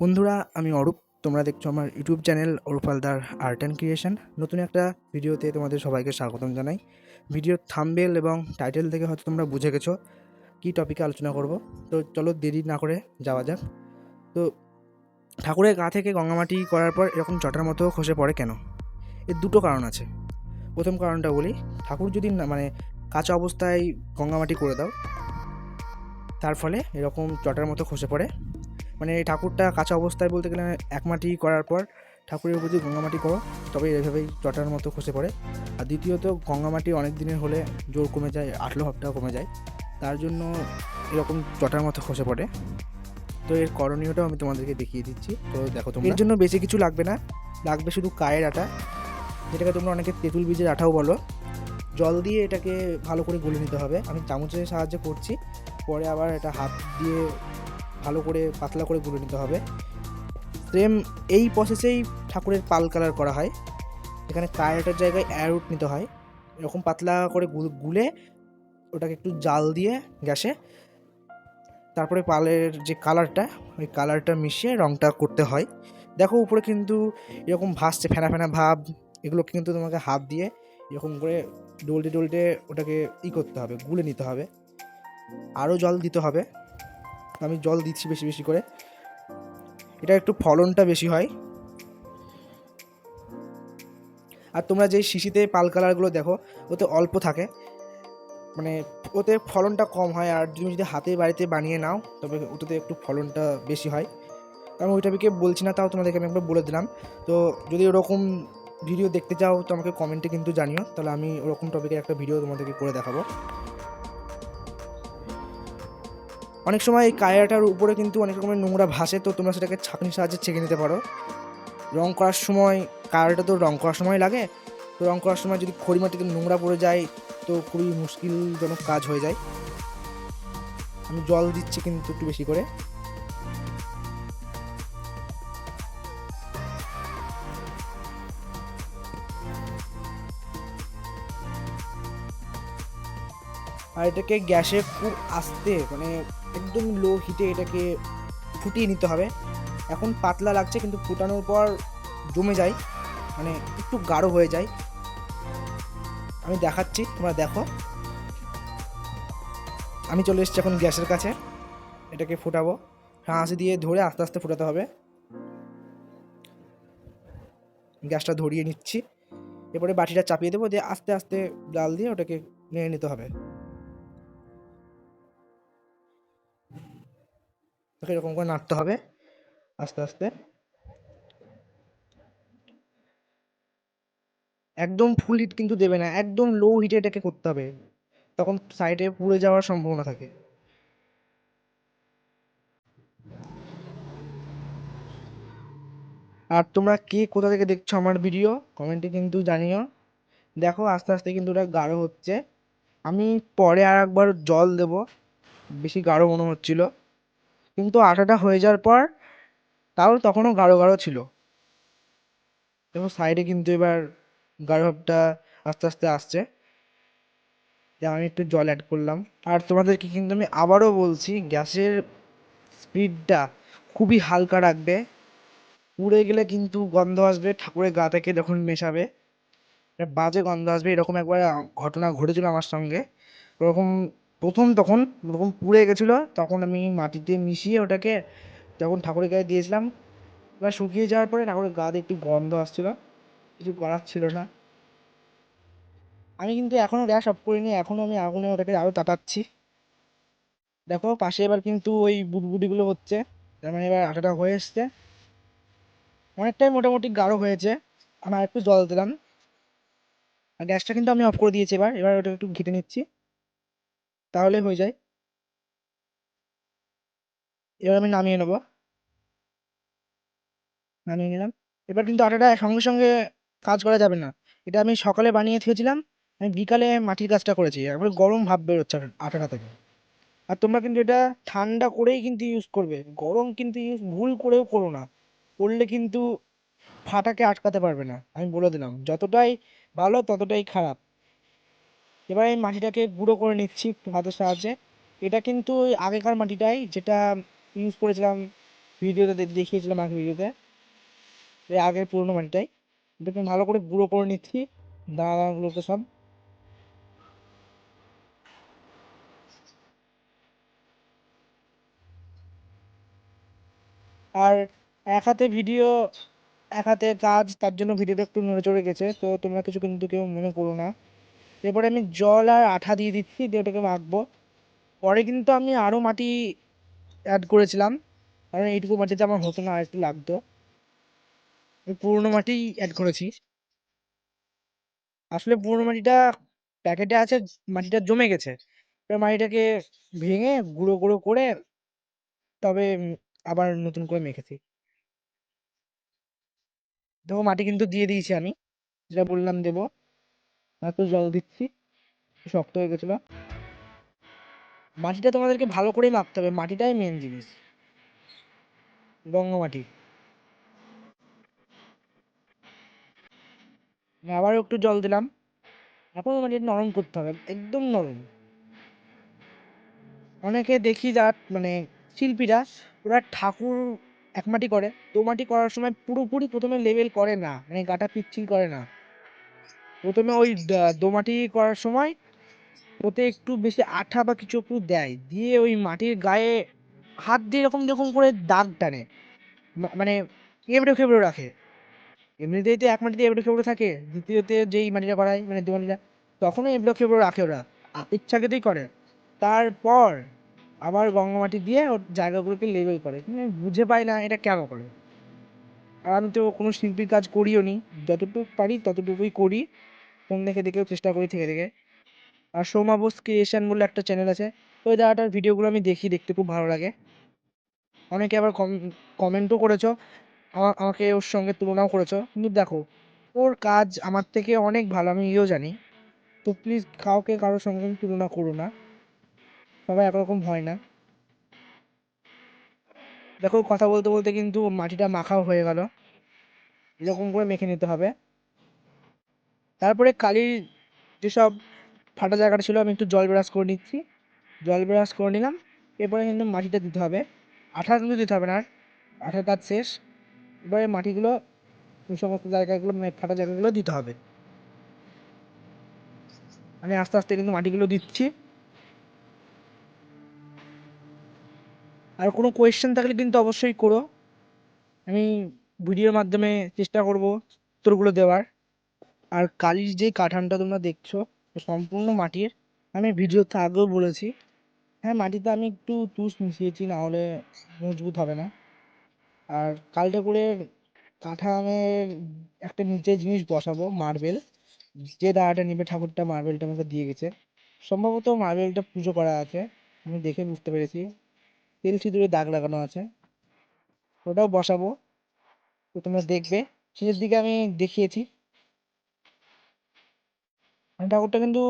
বন্ধুরা, আমি অরূপ। তোমরা দেখছ আমার YouTube channel Arup Haldar art and creation নতুন একটা ভিডিওতে তোমাদের সবাইকে স্বাগতম জানাই। ভিডিওর থাম্বেল এবং টাইটেল থেকে হয়তো তোমরা বুঝে গেছো কী টপিকে আলোচনা করব। তো চলো দেরি না করে যাওয়া যাক। তো ঠাকুরের গা থেকে গঙ্গামাটি করার পর এরকম চটার মতো খসে পড়ে কেন? এর দুটো কারণ আছে। প্রথম কারণটা বলি, ঠাকুর যদি না মানে কাঁচা অবস্থায় গঙ্গামাটি করে দাও, তার ফলে এরকম চটার মতো খসে পড়ে। মানে এই ঠাকুরটা কাঁচা অবস্থায় বলতে গেলে এক মাটি করার পর ঠাকুরের উপর যদি গঙ্গামাটি করো তবে এভাবেই চটার মতো খসে পড়ে। আর দ্বিতীয়ত গঙ্গামাটি অনেক দিনের হলে জোর কমে যায় আটলো ভাবটাও কমে যায়। তার জন্য এরকম চটার মতো খসে পড়ে। তো এর করণীয়টাও আমি তোমাদেরকে দেখিয়ে দিচ্ছি। তো দেখো তোমরা। এর জন্য বেশি কিছু লাগবে না। লাগবে শুধু কায়ের আটা। যেটাকে তোমরা অনেকে তেঁতুল বীজের আঠাও বলো। জল দিয়ে এটাকে ভালো করে গলে নিতে হবে। আমি চামচের সাহায্যে করছি। পরে আবার এটা হাত দিয়ে ভালো করে পাতলা করে গুলে নিতে হবে। সেম এই প্রসেসেই ঠাকুরের পাল কালার করা হয়। এখানে কায়রাটার জায়গায় অ্যারুট নিতে হয়। এরকম পাতলা করে গুলে ওটাকে একটু জাল দিয়ে গ্যাসে তারপরে পালের যে কালারটা ওই কালারটা মিশিয়ে রঙটা করতে হয়। দেখো উপরে কিন্তু এরকম ভাসছে ফেনা ফেনা ভাব এগুলো কিন্তু তোমাকে হাত দিয়ে এরকম করে ডলটে ডলটে ওটাকে ই করতে হবে, গুলে নিতে হবে। আরও জল দিতে হবে। আমি জল দিচ্ছি বেশি বেশি করে। এটা একটু ফলনটা বেশি হয়। আর তোমরা যেই শিশিতে পাল কালারগুলো দেখো, ওতে অল্প থাকে। মানে ওতে ফলনটা কম হয়, আর তুমি যদি হাতে বাড়িতে বানিয়ে নাও, তবে ওটাতে একটু ফলনটা বেশি হয়। তো আমি ওই টপিকে বলছি না, তাও তোমাদেরকে আমি একবার বলে দিলাম। তো যদি ওরকম ভিডিও দেখতে চাও, তো আমাকে কমেন্টে কিন্তু জানিও। তাহলে আমি ওরকম টপিকের একটা ভিডিও তোমাদেরকে করে দেখাবো। অনেক সময় এই কায়াটার উপরে কিন্তু অনেক রকমের নোংরা ভাসে, তো তোমরা সেটাকে ছাঁকনির সাহায্যে ছেঁকে নিতে পারো। রং করার সময় কায়াটা তো রং করার সময় লাগে, তো রং করার সময় যদি খড়ি মাটিতে নোংরা পড়ে যায়, তো খুবই মুশকিলজনক কাজ হয়ে যায়। আমি জল দিচ্ছি কিন্তু একটু বেশি করে। আর এটাকে গ্যাসে খুব আস্তে মানে একদম লো হিটে এটাকে ফুটিয়ে নিতে হবে। এখন পাতলা লাগছে কিন্তু ফুটানোর পর জমে যায় মানে একটু গাঢ় হয়ে যায়। আমি দেখাচ্ছি, তোমরা দেখো। আমি চলে এসেছি এখন গ্যাসের কাছে, এটাকে ফোটাবো। হাঁস দিয়ে ধরে আস্তে আস্তে ফোটাতে হবে। গ্যাসটা ধরিয়ে নিচ্ছি। এরপরে বাটিটা চাপিয়ে দেবো, দিয়ে আস্তে আস্তে ডাল দিয়ে ওটাকে নেড়ে নিতে হবে। ওকে এরকম করে নাড়তে হবে। আস্তে আস্তে। একদম ফুল হিট কিন্তু দেবে না, একদম লো হিটে এটাকে করতে হবে। তখন সাইডে পুড়ে যাওয়ার সম্ভাবনা থাকে। আর তোমরা কে কোথা থেকে দেখছ আমার ভিডিও কমেন্টে কিন্তু জানিও। দেখো, আস্তে আস্তে কিন্তু ওটা গাঢ় হচ্ছে। আমি পরে আর একবার জল দেব, বেশি গাঢ় মনে হচ্ছিল। কিন্তু আটাটা হয়ে যাওয়ার পর তাও তখনও গাঢ় গাঢ় ছিল। দেখো সাইডে কিন্তু এবার গাঢ় ভাবটা আস্তে আস্তে আসছে। আমি একটু জল অ্যাড করলাম। আর তোমাদেরকে কিন্তু আমি আবারও বলছি, গ্যাসের স্পিডটা খুবই হালকা রাখবে। পুড়ে গেলে কিন্তু গন্ধ আসবে, ঠাকুরের গা থেকে যখন মেশাবে। বাজে গন্ধ আসবে, এরকম একবার ঘটনা ঘটেছিল আমার সঙ্গে। ওরকম প্রথম তখন যখন পুড়ে গেছিল, তখন আমি মাটিতে মিশিয়ে ওটাকে যখন ঠাকুরের গায়ে দিয়েছিলাম, এবার শুকিয়ে যাওয়ার পরে ঠাকুরের গা দিয়ে একটু গন্ধ আসছিল। কিছু করার ছিল না। আমি কিন্তু এখনও গ্যাস অফ করিনি এখনও আমি আগুনে ওটাকে আরও তাতাচ্ছি। দেখো, পাশে এবার কিন্তু ওই বুদবুদিগুলো হচ্ছে, তার মানে এবার আটাটা হয়ে এসছে। অনেকটাই মোটামুটি গাঢ় হয়েছে। আমি একটু জল দিলাম। আর গ্যাসটা কিন্তু আমি অফ করে দিয়েছি এবার এবার ওটা একটু ঘেটে নিচ্ছি। তাহলে হয়ে যায়। এবার আমি নামিয়ে নেব। নামিয়ে নিলাম। এবার কিন্তু আটাটা সঙ্গে সঙ্গে কাজ করা যাবে না। এটা আমি সকালে বানিয়ে থুয়েছিলাম। আমি বিকালে মাটির কাজটা করেছি। একবার গরম ভাব বেরোচ্ছে আটাটা থেকে। আর তোমরা কিন্তু এটা ঠান্ডা করেই কিন্তু ইউজ করবে। গরম কিন্তু ইউজ ভুল করেও করো না। করলে কিন্তু ফাটাকে আটকাতে পারবে না। আমি বলে দিলাম, যতটাই ভালো ততটাই খারাপ। এবার এই মাটিটাকে গুঁড়ো করে নিচ্ছি একটু হাতের সাহায্যে। এটা কিন্তু আগেকার মাটিটাই যেটা ইউজ করেছিলাম ভিডিওতে দেখিয়েছিলাম আগের ভিডিওতে। এই আগের পুরোনো মাটিটাই। এটাকে ভালো করে গুঁড়ো করে নিচ্ছি। দানা দানাগুলোকে সব। আর এক হাতে ভিডিও, এক হাতে কাজ, তার জন্য ভিডিওটা একটু নড়ে চড়ে গেছে, তো তোমরা কিছু কিন্তু কেউ মনে করো না। এরপরে আমি জল আর আঠা দিয়ে দিচ্ছি, দিয়ে ওটাকে মাখবো। পরে কিন্তু আমি আরও মাটি অ্যাড করেছিলাম, কারণ এইটুকু মাটিতে আমার হতো না, আর একটু লাগতো। আমি পুরোনো মাটি অ্যাড করেছি। আসলে পুরোনো মাটিটা প্যাকেটে আছে, মাটিটা জমে গেছে। এবার মাটিটাকে ভেঙে গুঁড়ো গুঁড়ো করে তবে আবার নতুন করে মেখেছি। দেখো মাটি কিন্তু দিয়ে দিয়েছি আমি, যেটা বললাম দেবো। একটু জল দিচ্ছি। শক্ত হয়ে গেছিল। মাটিটা তোমাদেরকে ভালো করেই মাখতে হবে। মাটিটাই মেন জিনিস। গঙ্গা মাটি আবার একটু জল দিলাম। এখন মাটিটা নরম করতে হবে। একদম নরম। অনেকে দেখি যা মানে শিল্পীরা, ওরা ঠাকুর এক মাটি করে। দো মাটি করার সময় পুরোপুরি প্রথমে লেভেল করে না। মানে গাটা পিচ্ছিল করে না। প্রথমে ওই দোমাটি করার সময় ওতে একটু বেশি আঠা বা কিছু একটু দেয়। দিয়ে ওই মাটির গায়ে হাত দিয়ে এরকম এরকম করে দাগ টানে। মানে এবড়ো খেবড়ো রাখে। এমনিতেই তো এক মাটিতে এবড়ো খেবড়ো থাকে। দ্বিতীয়তে যেই মাটিটা করায় মানে দু মাটিটা তখনও এবড়ো খেবড়ো রাখে ওরা। ইচ্ছাকৃতই করে। তারপর আবার গঙ্গা মাটি দিয়ে ওর জায়গাগুলোকে লেবেল করে। মানে বুঝে পাই না এটা কেন করে। আর আমি তো কোনো শিল্পীর কাজ করিও নি। যতটুকু পারি ততটুকুই করি। ফোন দেখে দেখেও চেষ্টা করি থেকে থেকে। আর সোমা বোস ক্রিয়েশন বলে একটা চ্যানেল আছে। ওই দাদাটার ভিডিওগুলো আমি দেখি, দেখতে খুব ভালো লাগে। অনেকে আবার কমেন্টও করেছ, আমা- আমাকে ওর সঙ্গে তুলনাও করেছ। কিন্তু দেখো, ওর কাজ আমার থেকে অনেক ভালো, আমি ইও জানি। তো প্লিজ কাউকে কারোর সঙ্গে তুলনা করো না। সবাই একরকম হয় না। দেখো, কথা বলতে বলতে কিন্তু মাটিটা মাখাও হয়ে গেল। এরকম করে মেখে নিতে হবে। তারপরে কালির যেসব ফাটা জায়গাটা ছিল, আমি একটু জল ব্রাশ করে নিচ্ছি। জল ব্রাশ করে নিলাম। এরপরে কিন্তু মাটিটা দিতে হবে। আঠা কিন্তু দিতে হবে না আর। আঠার কাজ শেষ। এবারে মাটিগুলো, ওই সমস্ত জায়গাগুলো মানে ফাটা জায়গাগুলো দিতে হবে। আমি আস্তে আস্তে কিন্তু মাটিগুলো দিচ্ছি। আর কোনো কোয়েশ্চেন থাকলে কিন্তু অবশ্যই করো। আমি ভিডিওর মাধ্যমে চেষ্টা করব উত্তরগুলো দেওয়ার। আর কালির যে কাঠানটা তোমরা দেখছ, সম্পূর্ণ মাটির, আমি ভিডিওতে আগেও বলেছি। হ্যাঁ মাটিতে আমি একটু তুষ মিশিয়েছি না হলে মজবুত হবে না। আর কাল ঠাকুরের কাঠামের একটা নিচে জিনিস বসাবো, মার্বেল। যে দাদাটা নেবে ঠাকুরটা, মার্বেলটা আমাকে দিয়ে গেছে। সম্ভবত মার্বেলটা পুজো করা আছে, আমি দেখে বুঝতে পেরেছি। তেল সিঁদুরে দাগ লাগানো আছে। ওটাও বসাবো। তো তোমরা দেখবে। শেষের দিকে আমি দেখিয়েছি। মানে ঠাকুরটা কিন্তু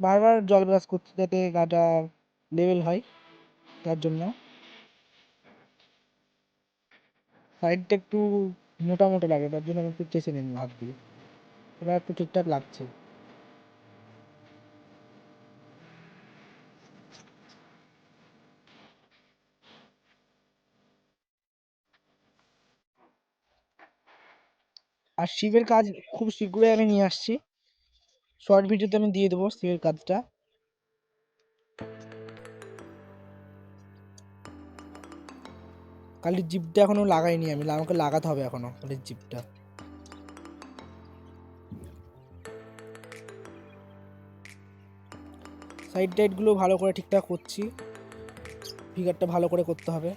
বারবার জল ব্রাশ করছে যাতে গাটা লেভেল হয়, তার জন্য। সাইডটা একটু মোটা মোটা লাগে, তার জন্য আমি একটু চেষে নিন হাত দিয়ে। এবার একটু ঠিকঠাক লাগছে। আর শিবের কাজ খুব শীঘ্রই আমি নিয়ে আসছি। শর্ট ভিডিওতে আমি দিয়ে দেবো শিবের কাজটা। কালির জিপটা এখনও লাগাইনি আমি আমাকে লাগাতে হবে এখনও কালির জিপটা। সাইড টাইডগুলো ভালো করে ঠিকঠাক করছি। ফিগারটা ভালো করে করতে হবে।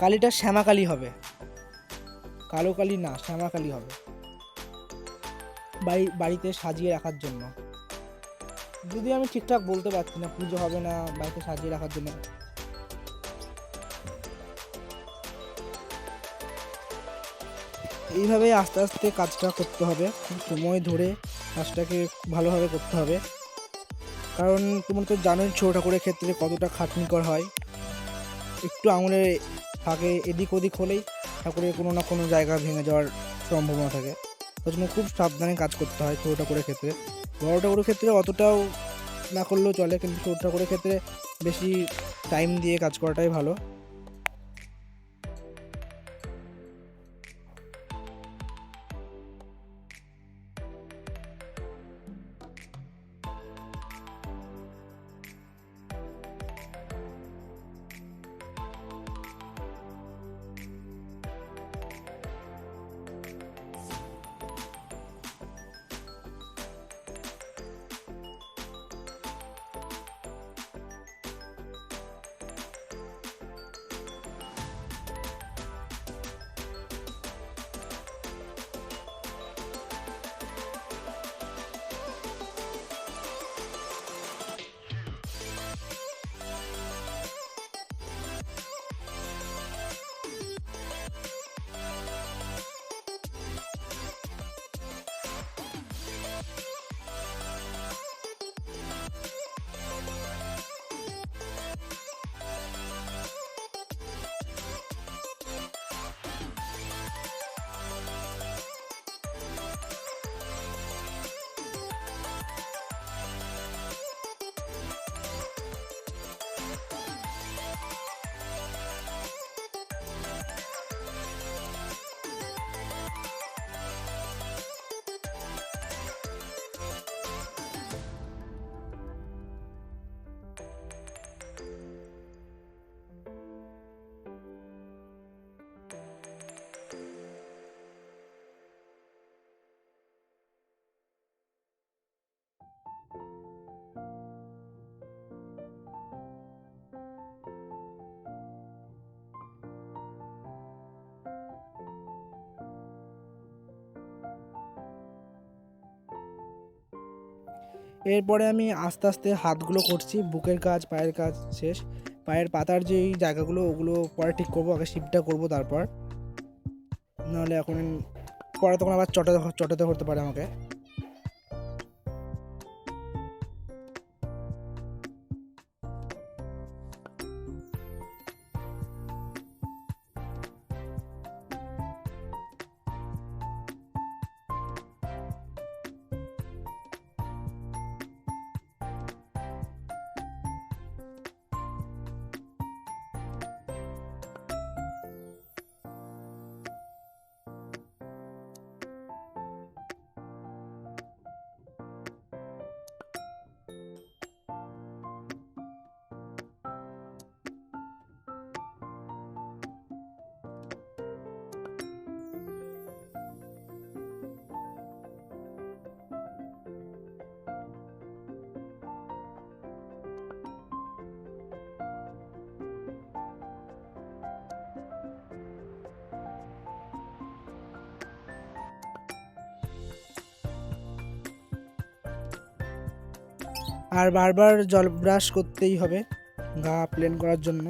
কালিটা শ্যামা কালি হবে। কালো কালি না শ্যামা কালি হবে। বাড়ি, বাড়িতে সাজিয়ে রাখার জন্য। যদি আমি ঠিকঠাক বলতে পারছি না, পুজো হবে না বাড়িতে সাজিয়ে রাখার জন্য। এইভাবে আস্তে আস্তে কাজটা করতে হবে, খুব সময় ধরে কাজটাকে ভালোভাবে করতে হবে। কারণ তোমরা তো জানোই ছোটো ঠাকুরের ক্ষেত্রে কতটা খাটনিকর হয়। একটু আঙুলে ফাঁকে এদিক ওদিক হলেই ঠাকুরের কোনো না কোনো জায়গা ভেঙে যাওয়ার সম্ভাবনা থাকে। জন্য খুব সাবধানে কাজ করতে হয় ছোটো ঠাকুরের ক্ষেত্রে। বড়োটা ঠাকুরের ক্ষেত্রে অতটাও না করলেও চলে, কিন্তু ছোটো ঠাকুরের ক্ষেত্রে বেশি টাইম দিয়ে কাজ করাটাই ভালো। এরপরে আমি আস্তে আস্তে হাতগুলো করছি, বুকের কাজ, পায়ের কাজ শেষ। পায়ের পাতার যেই জায়গাগুলো, ওগুলো পরে ঠিক করব, আগে শিপটা করব তারপর। নাহলে এখন পরে তখন আবার চটাতে চটাতে করতে পারে আমাকে। আর বারবার জল ব্রাশ করতেই হবে গা প্লেন করার জন্য।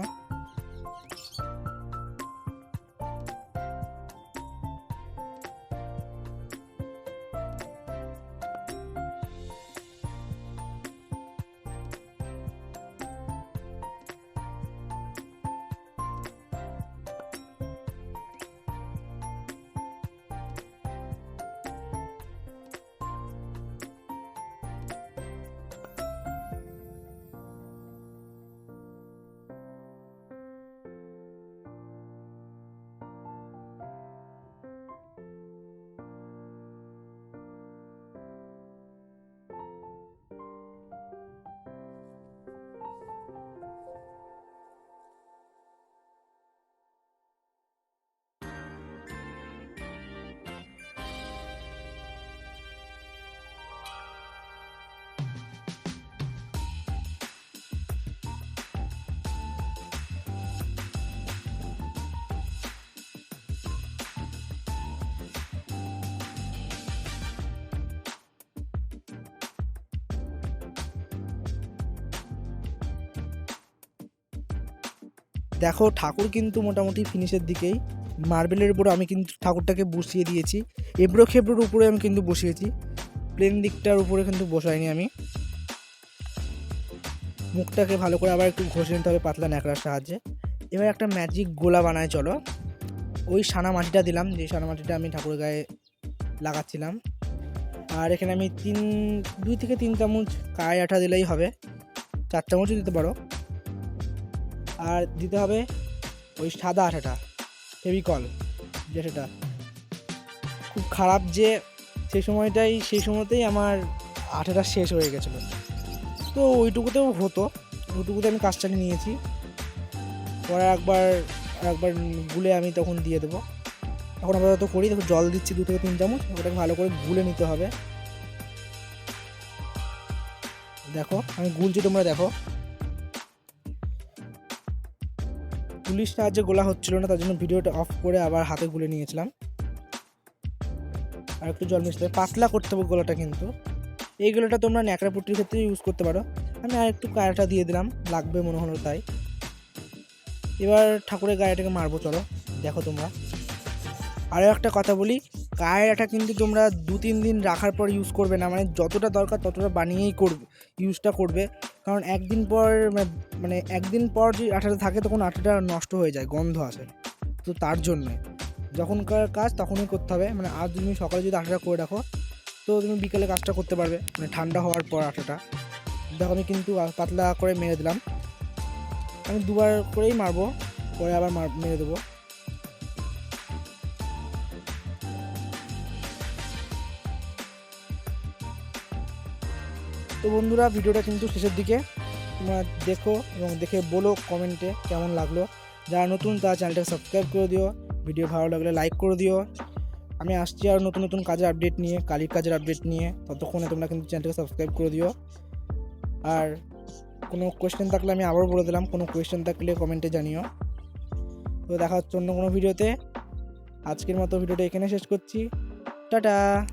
দেখো, ঠাকুর কিন্তু মোটামুটি ফিনিশের দিকেই। মার্বেলের উপরে আমি কিন্তু ঠাকুরটাকে বসিয়ে দিয়েছি। এবড়ো খেবড়োর উপরে আমি কিন্তু বসিয়েছি। প্লেন দিকটার উপরে কিন্তু বসাইনি আমি। মুখটাকে ভালো করে আবার একটু ঘষে নিতে হবে পাতলা ন্যাকড়ার সাহায্যে। এবার একটা ম্যাজিক গোলা বানায় চলো। ওই সানা মাটিটা দিলাম, যে সানা মাটিটা আমি ঠাকুরের গায়ে লাগাচ্ছিলাম। আর এখানে আমি তিন, দুই থেকে তিন চামচ কায় আঠা দিলেই হবে। চার চামচও দিতে পারো। আর দিতে হবে ওই সাদা আঠাটা, ফেভিকল যেটা খুব খারাপ যে সেই সময়টাই, সেই সময়তেই আমার আঠাটা শেষ হয়ে গেছিল। তো ওইটুকুতেও হতো, ওইটুকুতে আমি কাজ চালিয়ে নিয়েছি। পরে একবার একবার গুলে আমি তখন দিয়ে দেবো। এখন আপাতত করি দেখো জল দিচ্ছি দু থেকে তিন চামচ, ওটাকে ভালো করে গুলে নিতে হবে। দেখো, আমি গুলছি, তোমরা দেখো। পুলিশ সাহায্যে গোলা হচ্ছিল না, তার জন্য ভিডিওটা অফ করে আবার হাতে গুলে নিয়েছিলাম। আর একটু জল মিশতে। পাতলা করতে হবে গোলাটা কিন্তু। এই গোলাটা তোমরা ন্যাকড়া পুটির ক্ষেত্রে ইউজ করতে পারো। আমি আর একটু কায়াটা দিয়ে দিলাম, লাগবে মনে হলো তাই। এবার ঠাকুরের গায়েটাকে মারবো, চলো, দেখো তোমরা। আরও একটা কথা বলি কায়রাটা কিন্তু তোমরা দু তিন দিন রাখার পর ইউজ করবে না মানে যতটা দরকার ততটা বানিয়েই করবে ইউজটা করবে। কারণ একদিন পর মানে- একদিন পর যে আঠাটা থাকে তখন আঠাটা নষ্ট হয়ে যায়, গন্ধ আসে। তো তার জন্যে। যখনকার কাজ তখনই করতে হবে। মানে আজ তুমি সকালে যদি আঠাটা করে রাখো তো তুমি বিকালে কাজটা করতে পারবে। মানে ঠান্ডা হওয়ার পর আঠাটা। দেখো আমি কিন্তু পাতলা করে মেরে দিলাম। আমি দুবার করেই মারবো, পরে আবার মার, মেরে দেবো। তো বন্ধুরা, ভিডিওটা কিন্তু শেষের দিকে। তোমরা দেখো এবং দেখে বলো কমেন্টে কেমন লাগল। যারা নতুন, তারা চ্যানেলটাকে সাবস্ক্রাইব করে দিও। ভিডিও ভালো লাগলে লাইক করে দিও। আমি আসছি আর নতুন নতুন কাজের আপডেট নিয়ে, কালির কাজের আপডেট নিয়ে। ততক্ষণে তোমরা কিন্তু চ্যানেলটাকে সাবস্ক্রাইব করে দিও। আর কোনো কোয়েশ্চেন থাকলে আমি আবারও বলে দিলাম, কোনো কোয়েশ্চেন থাকলে কমেন্টে জানিও। তো দেখা হচ্ছে অন্য কোনো ভিডিওতে আজকের মতো ভিডিওটা এখানে শেষ করছি। টাটা!